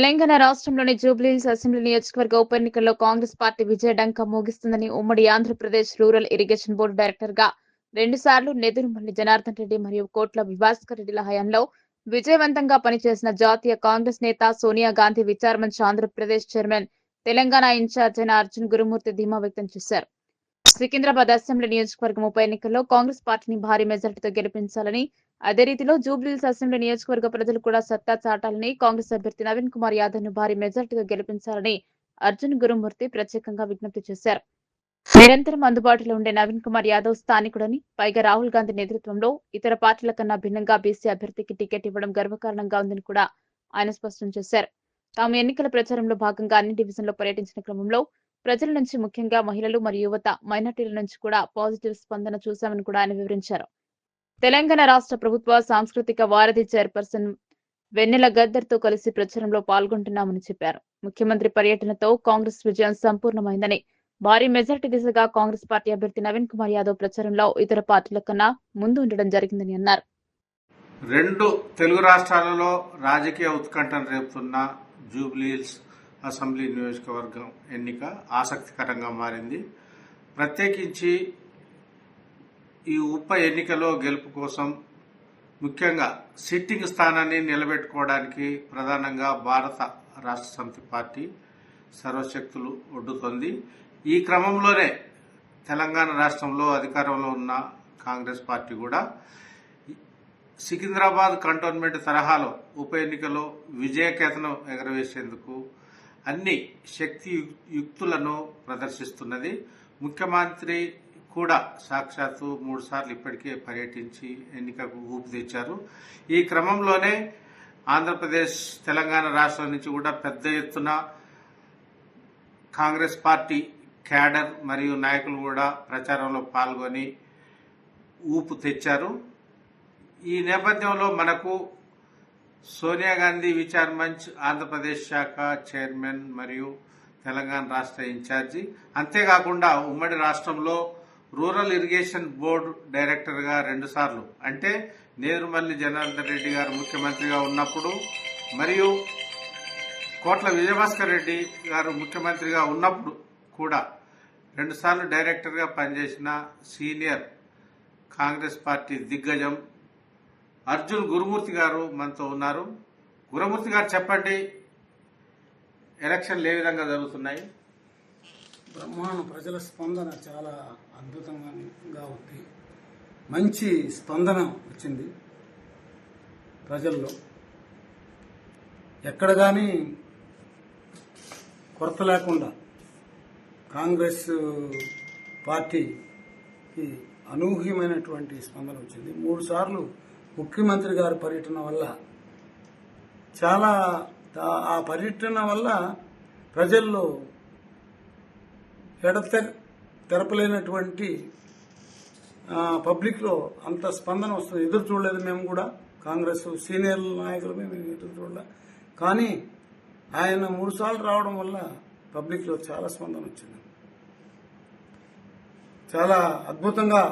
తెలంగాణ రాష్ట్రంలోని జూబ్లీహిల్స్ అసెంబ్లీ నియోజకవర్గ ఉప ఎన్నికల్లో కాంగ్రెస్ పార్టీ విజయ డంక ఉమ్మడి ఆంధ్రప్రదేశ్ రూరల్ ఇరిగేషన్ బోర్డు డైరెక్టర్గా రెండు సార్లు నెదురుమల్లి జనార్దన్ రెడ్డి మరియు కోట్ల విభాస్కర్ రెడ్డిల హయాంలో విజయవంతంగా పనిచేసిన జాతీయ కాంగ్రెస్ నేత Sonia Gandhi విచారమంచి Andhra Pradesh chairman Telangana in charge అయిన అర్జున్ గురుమూర్తి ధీమా వ్యక్తం చేశారు. సికింద్రాబాద్ అసెంబ్లీ నియోజకవర్గం ఉప ఎన్నికల్లో కాంగ్రెస్ పార్టీని భారీ మెజార్టీతో గెలిపించాలని అదే రీతిలో జూబ్లీహిల్స్ అసెంబ్లీ నియోజకవర్గ ప్రజలు కూడా సత్తా చాటాలని కాంగ్రెస్ అభ్యర్థి నవీన్ కుమార్ యాదవ్ను భారీ మెజార్టీగా గెలిపించాలని అర్జున్ గురుమూర్తి ప్రత్యేకంగా విజ్ఞప్తి చేశారు. నిరంతరం అందుబాటులో ఉండే నవీన్ కుమార్ యాదవ్ స్థానికుడని పైగా రాహుల్ గాంధీ నేతృత్వంలో ఇతర పార్టీల కన్నా భిన్నంగా బీసీ అభ్యర్థికి టికెట్ ఇవ్వడం గర్వకారణంగా ఉందని కూడా ఆయన స్పష్టం చేశారు. తాము ఎన్నికల ప్రచారంలో భాగంగా అన్ని డివిజన్లో పర్యటించిన క్రమంలో ప్రజల నుంచి ముఖ్యంగా మహిళలు మరియు యువత మైనార్టీల నుంచి కూడా పాజిటివ్ స్పందన చూశామని కూడా ఆయన వివరించారు. తెలంగాణ రాష్ట్ర ప్రభుత్వ సాంస్కృతిక వారధి చైర్పర్సన్ వెన్నెల గద్దర్తో కలిసి ప్రచారంలో పాల్గొంటున్నామని చెప్పారు. ముఖ్యమంత్రి పర్యటనతో కాంగ్రెస్ విజయం సంపూర్ణమైందని భారీ మెజార్టీ దిశగా కాంగ్రెస్ పార్టీ అభ్యర్థి నవీన్ కుమార్ యాదవ్ ప్రచారంలో ఇతర పార్టీల కన్నా ముందు ఉండడం జరిగిందని అన్నారు. రెండు తెలుగు రాష్ట్రాలలో రాజకీయ ఉత్కంఠను రేపుతున్న జూబ్లీహిల్స్ అసెంబ్లీ నియోజకవర్గం ఎన్నిక ఆసక్తికరంగా మారింది. ప్రత్యేకించి ఈ ఉప ఎన్నికలో గెలుపు కోసం ముఖ్యంగా సిట్టింగ్ స్థానాన్ని నిలబెట్టుకోవడానికి ప్రధానంగా భారత రాష్ట్ర సమితి పార్టీ సర్వశక్తులు ఒడ్డుతోంది. ఈ క్రమంలోనే తెలంగాణ రాష్ట్రంలో అధికారంలో ఉన్న కాంగ్రెస్ పార్టీ కూడా సికింద్రాబాద్ కంటోన్మెంట్ తరహాలో ఉప ఎన్నికలో విజయకేతనం ఎగరవేసేందుకు అన్ని శక్తి యుక్తులను ప్రదర్శిస్తున్నది. ముఖ్యమంత్రి కూడా సాక్షాత్తు మూడు సార్లు ఇప్పటికే పర్యటించి ఎన్నికకు ఊపు తెచ్చారు. ఈ క్రమంలోనే ఆంధ్రప్రదేశ్ తెలంగాణ రాష్ట్రం నుంచి కూడా పెద్ద ఎత్తున కాంగ్రెస్ పార్టీ క్యాడర్ మరియు నాయకులు కూడా ప్రచారంలో పాల్గొని ఊపు తెచ్చారు. ఈ నేపథ్యంలో మనకు సోనియా గాంధీ విచార్ మంచ్ ఆంధ్రప్రదేశ్ శాఖ చైర్మన్ మరియు తెలంగాణ రాష్ట్ర ఇన్ఛార్జి. అంతేకాకుండా ఉమ్మడి రాష్ట్రంలో రూరల్ ఇరిగేషన్ బోర్డు డైరెక్టర్గా రెండుసార్లు అంటే నేరుమల్లి జనార్దన్ రెడ్డి గారు ముఖ్యమంత్రిగా ఉన్నప్పుడు మరియు కోట్ల విజయభాస్కర్ రెడ్డి గారు ముఖ్యమంత్రిగా ఉన్నప్పుడు కూడా రెండుసార్లు డైరెక్టర్గా పనిచేసిన సీనియర్ కాంగ్రెస్ పార్టీ దిగ్గజం అర్జున్ గురుమూర్తి గారు మనతో ఉన్నారు. గురుమూర్తి గారు చెప్పండి ఎలక్షన్లు ఏ విధంగా జరుగుతున్నాయి? బ్రహ్మాండ ప్రజల స్పందన చాలా అద్భుతంగా ఉంది మంచి స్పందన వచ్చింది ప్రజల్లో. ఎక్కడ కానీ కొరత లేకుండా కాంగ్రెస్ పార్టీకి అనూహ్యమైనటువంటి స్పందన వచ్చింది. మూడు సార్లు ముఖ్యమంత్రి గారి పర్యటన వల్ల చాలా ఆ- పర్యటన వల్ల ప్రజల్లో ఎడతెగ తెరపలేనటువంటి పబ్లిక్లో అంత స్పందన వస్తుంది. ఎదురు చూడలేదు మేము కూడా. కాంగ్రెస్ సీనియర్ నాయకులు మేము ఎదురు చూడలే. కానీ ఆయన మూడుసార్లు రావడం వల్ల పబ్లిక్లో చాలా స్పందన వచ్చింది. చాలా అద్భుతంగా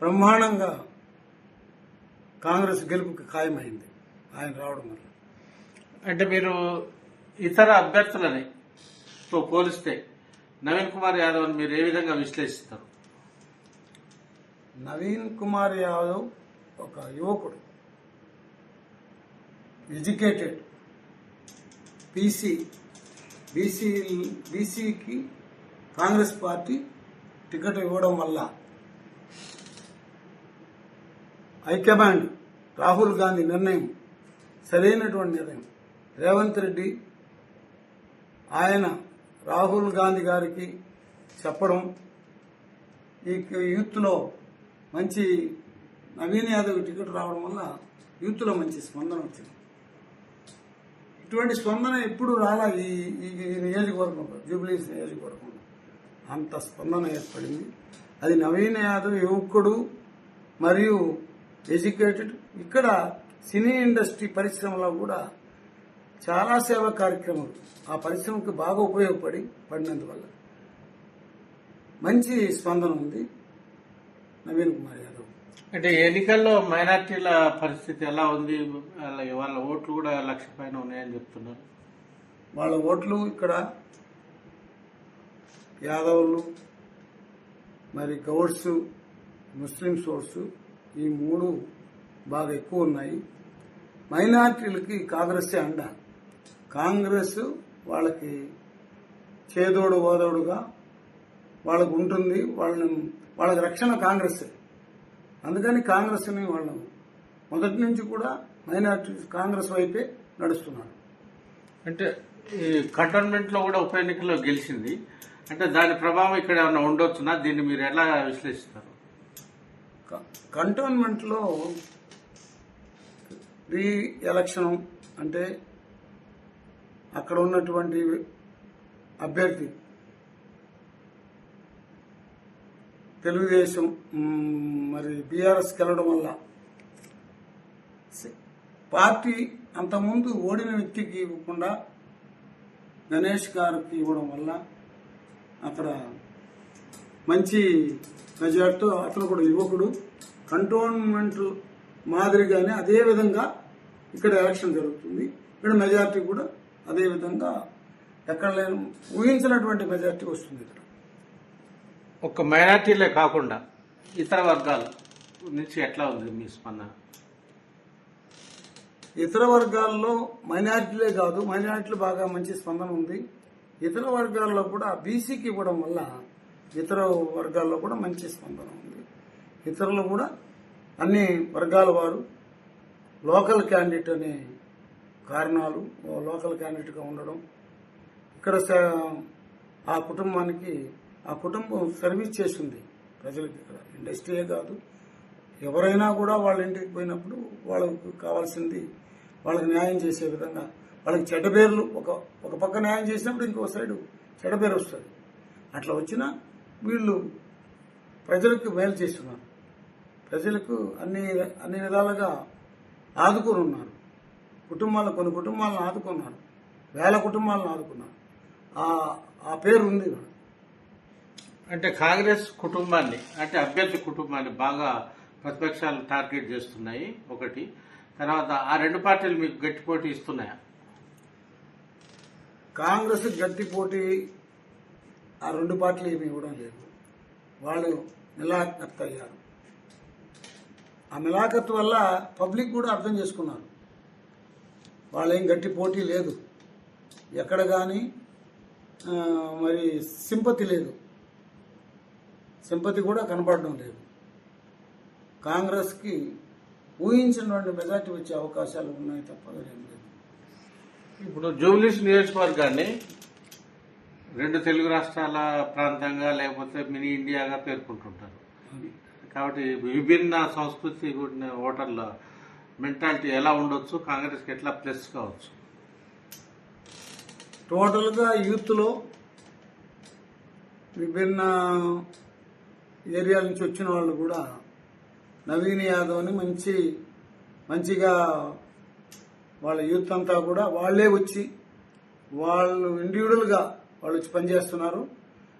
బ్రహ్మాండంగా కాంగ్రెస్ గెలుపుకి ఖాయమైంది ఆయన రావడం వల్ల. అంటే మీరు ఇతర అభ్యర్థులని తో పోలిస్తే నవీన్ కుమార్ యాదవ్ మీరు ఏ విధంగా విశ్లేషిస్తారు? నవీన్ కుమార్ యాదవ్ ఒక యువకుడు. ఎడ్యుకేటెడ్ బీసీ బీసీ బీసీకి కాంగ్రెస్ పార్టీ టికెట్ ఇవ్వడం వల్ల హైకమాండ్ రాహుల్ గాంధీ నిర్ణయం సరైనటువంటి నిర్ణయం. రేవంత్ రెడ్డి ఆయన రాహుల్ గాంధీ గారికి చెప్పడం ఈ యూత్లో మంచి నవీన్ యాదవ్ టికెట్ రావడం వల్ల యూత్లో మంచి స్పందన వచ్చింది. ఇటువంటి స్పందన ఎప్పుడు రాలా ఈ ఈ నియోజకవర్గంలో జూబ్లీస్ నియోజకవర్గంలో అంత స్పందన ఏర్పడింది. అది నవీన్ యాదవ్ యువకుడు మరియు ఎడ్యుకేటెడ్ ఇక్కడ సినీ ఇండస్ట్రీ పరిశ్రమలో కూడా చాలా సేవా కార్యక్రమాలు ఆ పరిశ్రమకు బాగా ఉపయోగపడి పడినందువల్ల మంచి స్పందన ఉంది. నవీన్ కుమార్ యాదవ్. అంటే ఎన్నికల్లో మైనార్టీల పరిస్థితి ఎలా ఉంది? వాళ్ళ ఓట్లు కూడా లక్ష పైన ఉన్నాయని చెప్తున్నారు. వాళ్ళ ఓట్లు ఇక్కడ యాదవులు మరి గౌడ్స్ ముస్లిమ్స్ ఓట్స్ ఈ మూడు బాగా ఎక్కువ ఉన్నాయి. మైనార్టీలకి కాంగ్రెస్ అండ. కాంగ్రెస్ వాళ్ళకి చేదోడు ఓదోడుగా వాళ్ళకు ఉంటుంది వాళ్ళని వాళ్ళకి రక్షణ కాంగ్రెస్. అందుకని కాంగ్రెస్ని వాళ్ళు మొదటి నుంచి కూడా మైనార్టీ కాంగ్రెస్ వైపే నడుస్తున్నారు. అంటే ఈ కంటోన్మెంట్లో కూడా ఉప ఎన్నికల్లో గెలిచింది. అంటే దాని ప్రభావం ఇక్కడ ఏమైనా ఉండొచ్చునా? దీన్ని మీరు ఎలా విశ్లేషిస్తారు? కంటోన్మెంట్లో రీ ఎలక్షన్ అంటే అక్కడ ఉన్నటువంటి అభ్యర్థి తెలుగుదేశం మరి బీఆర్ఎస్ వెళ్ళడం వల్ల పార్టీ అంతకుముందు ఓడిన వ్యక్తికి ఇవ్వకుండా గణేష్ గారికి ఇవ్వడం వల్ల అక్కడ మంచి మెజార్టీతో అతను కూడా యువకుడు. కంటోన్మెంట్ మాదిరిగానే అదే విధంగా ఇక్కడ ఎలక్షన్ జరుగుతుంది. ఇక్కడ మెజార్టీ కూడా అదే విధంగా ఎక్కడ లేని ఊహించినటువంటి మెజార్టీ వస్తుంది ఇక్కడ. ఒక మైనార్టీలే కాకుండా ఇతర వర్గాల నుంచి ఎట్లా ఉంది మీ స్పందన? ఇతర వర్గాల్లో మైనారిటీలే కాదు మైనారిటీలు బాగా మంచి స్పందన ఉంది. ఇతర వర్గాల్లో కూడా బీసీకి ఇవ్వడం వల్ల ఇతర వర్గాల్లో కూడా మంచి స్పందన ఉంది. ఇతరులు కూడా అన్ని వర్గాల వారు లోకల్ క్యాండిడేట్ అనే కారణాలు లోకల్ క్యాండిడేట్గా ఉండడం. ఇక్కడ ఆ కుటుంబానికి ఆ కుటుంబం సర్వీస్ చేస్తుంది ప్రజలకి ఇక్కడ. ఇండస్ట్రీయే కాదు. ఎవరైనా కూడా వాళ్ళ ఇంటికి పోయినప్పుడు వాళ్ళకు కావాల్సింది వాళ్ళకి న్యాయం చేసే విధంగా. వాళ్ళకి చెడ్డ పేర్లు ఒక ఒక పక్క న్యాయం చేసినప్పుడు ఇంకో సైడు చెడ్డపేరు వస్తుంది. అట్లా వచ్చినా వీళ్ళు ప్రజలకు మేలు చేస్తున్నారు. ప్రజలకు అన్ని అన్ని విధాలుగా ఆదుకొని ఉన్నారు. కుటుంబాలు కొన్ని కుటుంబాలను ఆదుకున్నారు వేల కుటుంబాలను ఆదుకున్నారు ఆ ఆ పేరు ఉంది. అంటే కాంగ్రెస్ కుటుంబాన్ని అంటే అభ్యర్థి కుటుంబాన్ని బాగా ప్రతిపక్షాలు టార్గెట్ చేస్తున్నాయి ఒకటి. తర్వాత ఆ రెండు పార్టీలు మీకు గట్టి పోటీ ఇస్తున్నాయా? కాంగ్రెస్ గట్టి పోటీ ఆ రెండు పార్టీలు ఏమి ఇవ్వడం లేదు. వాళ్ళు మిలాఖత్ అయ్యారు. ఆ మిలాఖత్ వల్ల పబ్లిక్ కూడా అర్థం చేసుకున్నారు. వాళ్ళేం గట్టి పోటీ లేదు. ఎక్కడ కానీ మరి సింపతి లేదు. సింపతి కూడా కనపడడం లేదు. కాంగ్రెస్కి ఊహించినటువంటి మెజార్టీ వచ్చే అవకాశాలు ఉన్నాయి తప్ప లేదు. ఇప్పుడు జూబ్లీస్ నియోజకవర్గాన్ని రెండు తెలుగు రాష్ట్రాల ప్రాంతంగా లేకపోతే మినీ ఇండియాగా పేర్కొంటుంటారు. కాబట్టి విభిన్న సంస్కృతి కూడిన ఓటర్ల మెంటాలిటీ ఎలా ఉండొచ్చు కాంగ్రెస్కి ఎట్లా ప్లస్ కావచ్చు? టోటల్గా యూత్లో విభిన్న ఏరియాల నుంచి వచ్చిన వాళ్ళు కూడా నవీన్ యాదవ్ని మంచి మంచిగా వాళ్ళ యూత్ అంతా కూడా వాళ్ళే వచ్చి వాళ్ళు ఇండివిజువల్గా వాళ్ళు వచ్చి పనిచేస్తున్నారు.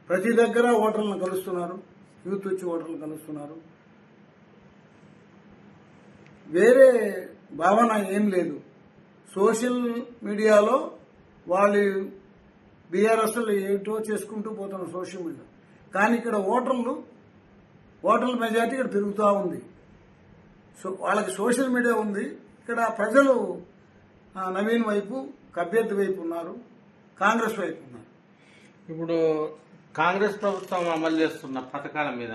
ప్రతి దగ్గర ఓటర్లను కలుస్తున్నారు. యూత్ వచ్చి ఓటర్లను కలుస్తున్నారు. వేరే భావన ఏం లేదు. సోషల్ మీడియాలో వాళ్ళు బీఆర్ఎస్లు ఏటో చేసుకుంటూ పోతున్నారు సోషల్ మీడియా. కానీ ఇక్కడ ఓటర్లు ఓటర్ల మెజార్టీ ఇక్కడ పెరుగుతూ ఉంది. సో వాళ్ళకి సోషల్ మీడియా ఉంది. ఇక్కడ ప్రజలు నవీన్ వైపు కభ్యర్థి వైపు ఉన్నారు. కాంగ్రెస్ వైపు ఉన్నారు. ఇప్పుడు కాంగ్రెస్ ప్రభుత్వం అమలు చేస్తున్న పథకాల మీద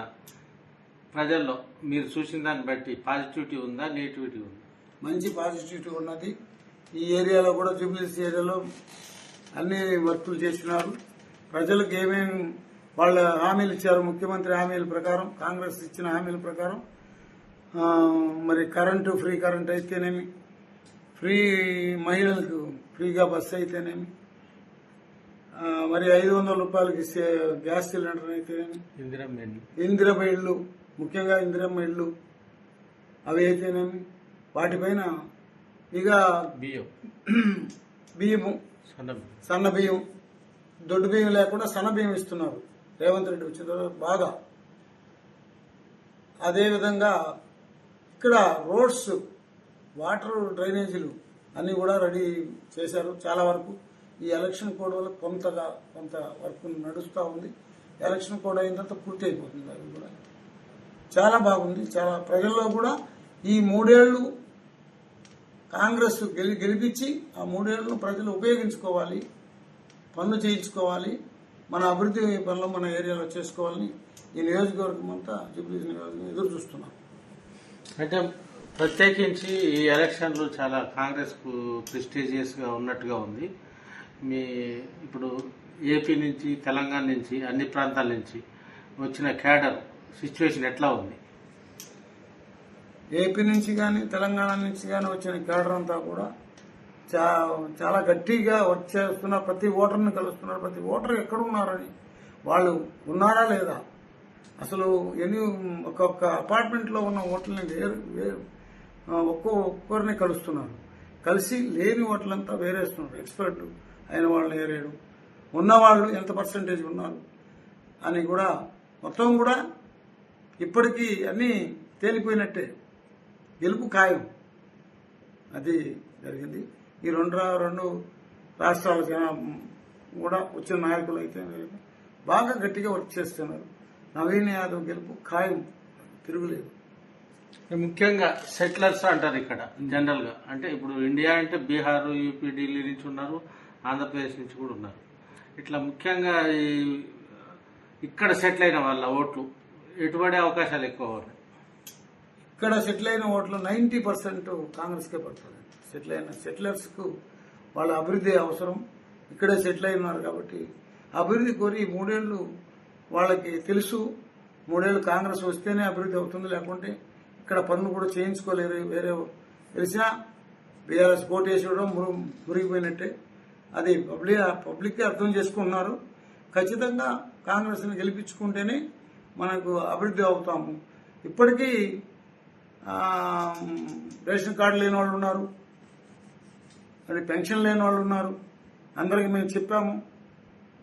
ప్రజల్లో మీరు చూసిన దాన్ని బట్టి పాజిటివిటీ ఉందా నెగిటివిటీ ఉందా? మంచి పాజిటివిటీ ఉన్నది. ఈ ఏరియాలో కూడా జూబ్లీస్ ఏరియాలో అన్ని వర్కులు చేసినారు ప్రజలకు ఏమేమి వాళ్ళ హామీలు ఇచ్చారు? ముఖ్యమంత్రి హామీల ప్రకారం కాంగ్రెస్ ఇచ్చిన హామీల ప్రకారం ఆ, మరి కరెంటు ఫ్రీ కరెంట్ అయితేనేమి ఫ్రీ మహిళలకు ఫ్రీగా బస్సు అయితేనేమి మరి ఐదు వందల రూపాయలకి గ్యాస్ సిలిండర్ అయితేనేమి ఇందిరమ్మ ఇల్లు. ఇందిరమ్మ ఇళ్ళు ముఖ్యంగా ఇందిరమ్మ ఇళ్ళు అవి అయితేనేమి వాటిపైన ఇక బియ్యం. బియ్యము సన్నం బియ్యం. దొడ్డు బియ్యం లేకుండా సన్న బియ్యం ఇస్తున్నారు రేవంత్ రెడ్డి వచ్చిన తర్వాత బాగా. అదేవిధంగా ఇక్కడ రోడ్స్ వాటర్ డ్రైనేజీలు అన్నీ కూడా రెడీ చేశారు చాలా వరకు. ఈ ఎలక్షన్ కోడ్ వల్ల కొంతగా కొంత వర్క్ నడుస్తూ ఉంది. ఎలక్షన్ కోడ్ అయిన తర్వాత పూర్తి అయిపోతుంది అది కూడా. చాలా బాగుంది. చాలా ప్రజల్లో కూడా ఈ మూడేళ్ళు కాంగ్రెస్ గెలి గెలిపించి ఆ మూడేళ్ళను ప్రజలు ఉపయోగించుకోవాలి. పనులు చేయించుకోవాలి. మన అభివృద్ధి పనులు మన ఏరియాలో చేసుకోవాలని ఈ నియోజకవర్గం అంతా జూబ్లీ నియోజకవర్గం ఎదురు చూస్తున్నాం. అంటే ప్రత్యేకించి ఈ ఎలక్షన్లు చాలా కాంగ్రెస్కు కు ఉన్నట్టుగా ఉంది. మీ ఇప్పుడు ఏపీ నుంచి తెలంగాణ నుంచి అన్ని ప్రాంతాల నుంచి వచ్చిన క్యాడర్ సిచ్యువేషన్ ఎట్లా ఉంది? ఏపీ నుంచి కానీ తెలంగాణ నుంచి కానీ వచ్చిన కేడర్ అంతా కూడా చాలా గట్టిగా వచ్చేస్తున్న ప్రతి ఓటర్ని కలుస్తున్నారు. ప్రతి ఓటర్ ఎక్కడ ఉన్నారని వాళ్ళు ఉన్నారా లేదా? అసలు ఎన్ని ఒక్కొక్క అపార్ట్మెంట్లో ఉన్న ఓట్లని వేరు వేరు ఒక్కో ఒక్కరిని కలుస్తున్నారు. కలిసి లేని ఓట్లంతా వేరేస్తున్నారు. ఎక్స్పర్ట్ అయిన వాళ్ళని ఏరేయడం ఉన్నవాళ్ళు ఎంత పర్సంటేజ్ ఉన్నారు అని కూడా మొత్తం కూడా ఇప్పటికీ అన్నీ తేలిపోయినట్టే. గెలుపు ఖాయం. అది జరిగింది. ఈ రెండు రెండు రాష్ట్రాల కూడా వచ్చిన నాయకులు అయితే బాగా గట్టిగా వర్క్ చేస్తున్నారు. నవీన్ యాదవ్ గెలుపు ఖాయం. తిరుగులేదు. ముఖ్యంగా సెటిలర్స్ అంటారు ఇక్కడ జనరల్గా. అంటే ఇప్పుడు ఇండియా అంటే బీహార్ యూపీ ఢిల్లీ నుంచి ఉన్నారు ఆంధ్రప్రదేశ్ నుంచి కూడా ఉన్నారు. ఇట్లా ముఖ్యంగా ఈ ఇక్కడ సెటిల్ అయిన వాళ్ళ ఓట్లు ఎటువంటి అవకాశాలు ఎక్కువ ఉన్నాయి. ఇక్కడ సెటిల్ అయిన ఓట్లు నైంటీ పర్సెంట్ కాంగ్రెస్కే పడుతుంది. సెటిల్ అయిన సెటిలర్స్కు వాళ్ళ అభివృద్ధి అవసరం. ఇక్కడే సెటిల్ అయి ఉన్నారు కాబట్టి అభివృద్ధి కోరి మూడేళ్ళు వాళ్ళకి తెలుసు. మూడేళ్ళు కాంగ్రెస్ వస్తేనే అభివృద్ధి అవుతుంది. లేకుంటే ఇక్కడ పనులు కూడా చేయించుకోలేరు. వేరే తెలిసినా బీఆర్ఎస్ కోట్ వేసి మురిగిపోయినట్టే. అది పబ్లిక్ పబ్లిక్కే అర్థం చేసుకున్నారు ఖచ్చితంగా కాంగ్రెస్ని గెలిపించుకుంటేనే మనకు అభివృద్ధి అవుతాము. ఇప్పటికీ రేషన్ కార్డు లేని వాళ్ళు ఉన్నారు. అది పెన్షన్ లేని వాళ్ళు ఉన్నారు. అందరికి మేము చెప్పాము.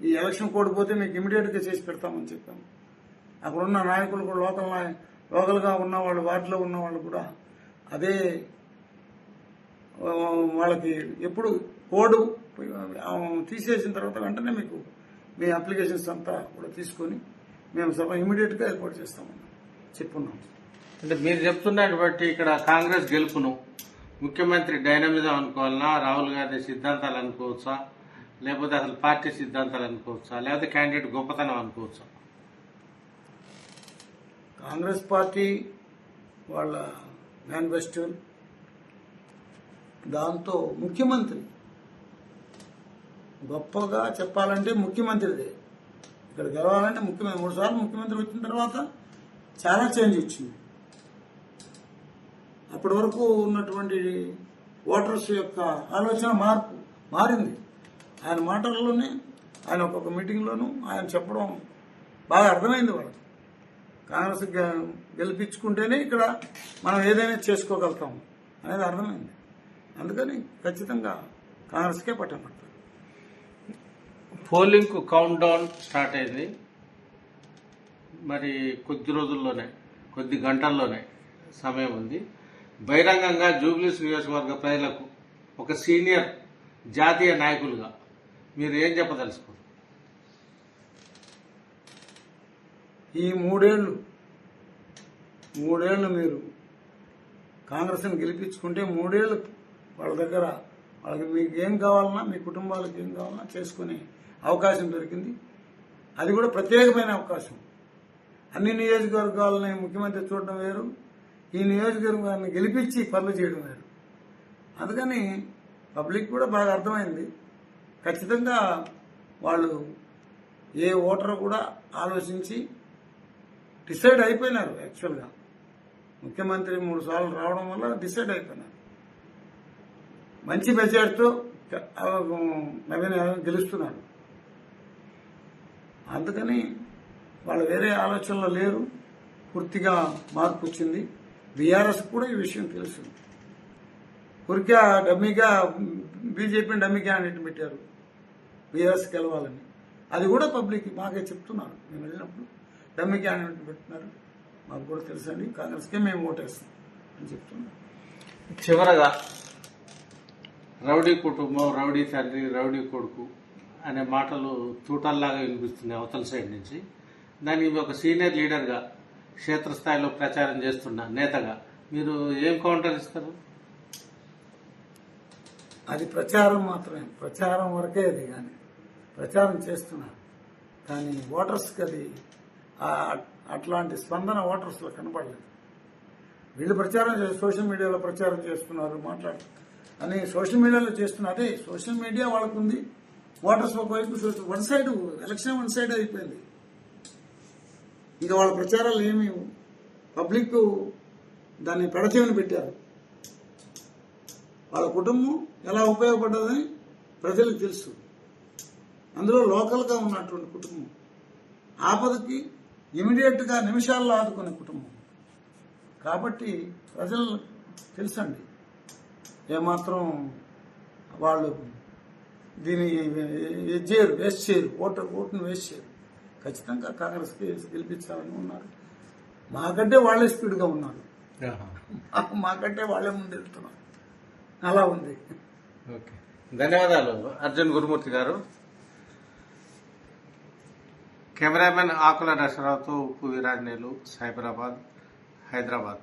ఈ ఎలక్షన్ కోడ్ పోతే మీకు ఇమీడియట్గా చేసి పెడతామని చెప్పాము. అక్కడ ఉన్న నాయకులు కూడా లోకల్ లోకల్గా ఉన్న వాళ్ళు వార్డులో ఉన్న వాళ్ళు కూడా అదే వాళ్ళకి ఎప్పుడు కోడ్ తీసేసిన తర్వాత వెంటనే మీకు మీ అప్లికేషన్స్ అంతా కూడా తీసుకొని మేము సభ ఇమీడియట్గా ఏర్పాటు చేస్తామని చెప్పున్నాం. అంటే మీరు చెప్తున్నట్టు బట్టి ఇక్కడ కాంగ్రెస్ గెలుపును ముఖ్యమంత్రి డైనమిజం అనుకోవాలన్నా రాహుల్ గాంధీ సిద్ధాంతాలు అనుకోవచ్చా లేకపోతే అసలు పార్టీ సిద్ధాంతాలు అనుకోవచ్చా లేకపోతే క్యాండిడేట్ గొప్పతనం అనుకోవచ్చా? కాంగ్రెస్ పార్టీ వాళ్ళ మేనిఫెస్టో దాంతో ముఖ్యమంత్రి గొప్పగా చెప్పాలంటే ముఖ్యమంత్రిదే. ఇక్కడ గెలవాలంటే ముఖ్యమంత్రి మూడు సార్లు ముఖ్యమంత్రి వచ్చిన తర్వాత చాలా చేంజ్ వచ్చింది. అప్పటి వరకు ఉన్నటువంటి ఓటర్స్ యొక్క ఆలోచన మార్పు మారింది. ఆయన మాటల్లోనే ఆయన ఒక్కొక్క మీటింగ్లోనూ ఆయన చెప్పడం బాగా అర్థమైంది వాళ్ళకి. కాంగ్రెస్ గె- గెలిపించుకుంటేనే ఇక్కడ మనం ఏదైనా చేసుకోగలుగుతాం అనేది అర్థమైంది. అందుకని ఖచ్చితంగా కాంగ్రెస్కే పట్టం పోలింగ్కు పోలింగ్ కౌంట్ డౌన్ స్టార్ట్ అయింది. మరి కొద్ది రోజుల్లోనే కొద్ది గంటల్లోనే సమయం ఉంది. బహిరంగంగా జూబ్లీస్ నియోజకవర్గ ప్రజలకు ఒక సీనియర్ జాతీయ నాయకులుగా మీరు ఏం చెప్పదలుచుకోరు ఈ మూడేళ్ళు మూడేళ్ళు మీరు కాంగ్రెస్ని గెలిపించుకుంటే మూడేళ్ళు వాళ్ళ దగ్గర వాళ్ళకి మీకు ఏం కావాలన్నా మీ కుటుంబాలకు ఏం కావాలన్నా చేసుకుని అవకాశం దొరికింది. అది కూడా ప్రత్యేకమైన అవకాశం. అన్ని నియోజకవర్గాలని ముఖ్యమంత్రి చూడడం వేరు ఈ నియోజకవర్గాన్ని గెలిపించి పనులు చేయడం వేరు. అందుకని పబ్లిక్ కూడా బాగా అర్థమైంది. ఖచ్చితంగా వాళ్ళు ఏ ఓటర్ కూడా ఆలోచించి డిసైడ్ అయిపోయినారు యాక్చువల్గా. ముఖ్యమంత్రి మూడు సార్లు రావడం వల్ల డిసైడ్ అయిపోయినారు. మంచి మెజార్టీతో నవీన్ గెలుస్తున్నారు అందుకని వాళ్ళు వేరే ఆలోచనలో లేరు. పూర్తిగా మార్పు వచ్చింది. బీఆర్ఎస్ కూడా ఈ విషయం తెలుసు ఊరికే డమ్మీగా బీజేపీని డమ్మీ క్యాండిడేట్ పెట్టారు. బీఆర్ఎస్ గెలవాలని. అది కూడా పబ్లిక్ మాకే చెప్తున్నారు. మేము వెళ్ళినప్పుడు డమ్మీ క్యాండిడేట్ పెట్టినారు. మాకు కూడా తెలుసండి. కాంగ్రెస్కే మేము ఓటేస్తాం అని చెప్తున్నాం చివరగా రౌడీ కుటుంబం రౌడీ తల్లి రౌడీ కొడుకు అనే మాటలు తూటల్లాగా వినిపిస్తున్నాయి అవతల సైడ్ నుంచి. దానికి ఒక సీనియర్ లీడర్గా క్షేత్రస్థాయిలో ప్రచారం చేస్తున్న నేతగా మీరు ఏం కౌంటర్ ఇస్తారు? అది ప్రచారం మాత్రమే. ప్రచారం వరకే అది కానీ. ప్రచారం చేస్తున్నారు. కానీ ఓటర్స్కి అది అట్లాంటి స్పందన ఓటర్స్లో కనపడలేదు. వీళ్ళు ప్రచారం చేసి సోషల్ మీడియాలో ప్రచారం చేస్తున్నారు మాట్లాడుతున్నారు అని సోషల్ మీడియాలో చేస్తున్నారు అదే సోషల్ మీడియా వాళ్ళకుంది. ఓటర్స్ ఒకవైపు social- one side election one side అయిపోయింది. ఇంకా వాళ్ళ ప్రచారాలు ఏమి పబ్లిక్ దాన్ని పెడచేవని పెట్టారు. వాళ్ళ కుటుంబం ఎలా ఉపయోగపడ్డదని ప్రజలకు తెలుసు. అందులో లోకల్గా ఉన్నటువంటి కుటుంబం ఆపదకి ఇమీడియట్గా నిమిషాల్లో ఆదుకునే కుటుంబం. కాబట్టి ప్రజలు తెలుసండి. ఏమాత్రం వాళ్ళు దీన్ని ఇది చేయరు వేస్ట్ చేయరు ఓటు ఓటును వేస్ట్ చేయరు ఖచ్చితంగా కాంగ్రెస్కి గెలిపించాలని ఉన్నారు. మాకంటే వాళ్ళే స్పీడ్గా ఉన్నారు. మాకంటే వాళ్ళే ముందు వెళ్తున్నారు అలా ఉంది. ఓకే. ధన్యవాదాలు అర్జున్ గురుమూర్తి గారు. కెమెరామెన్ ఆకుల నరసరావుతో ఉప్పు వీరాంజనేయులు సైబరాబాద్ హైదరాబాద్.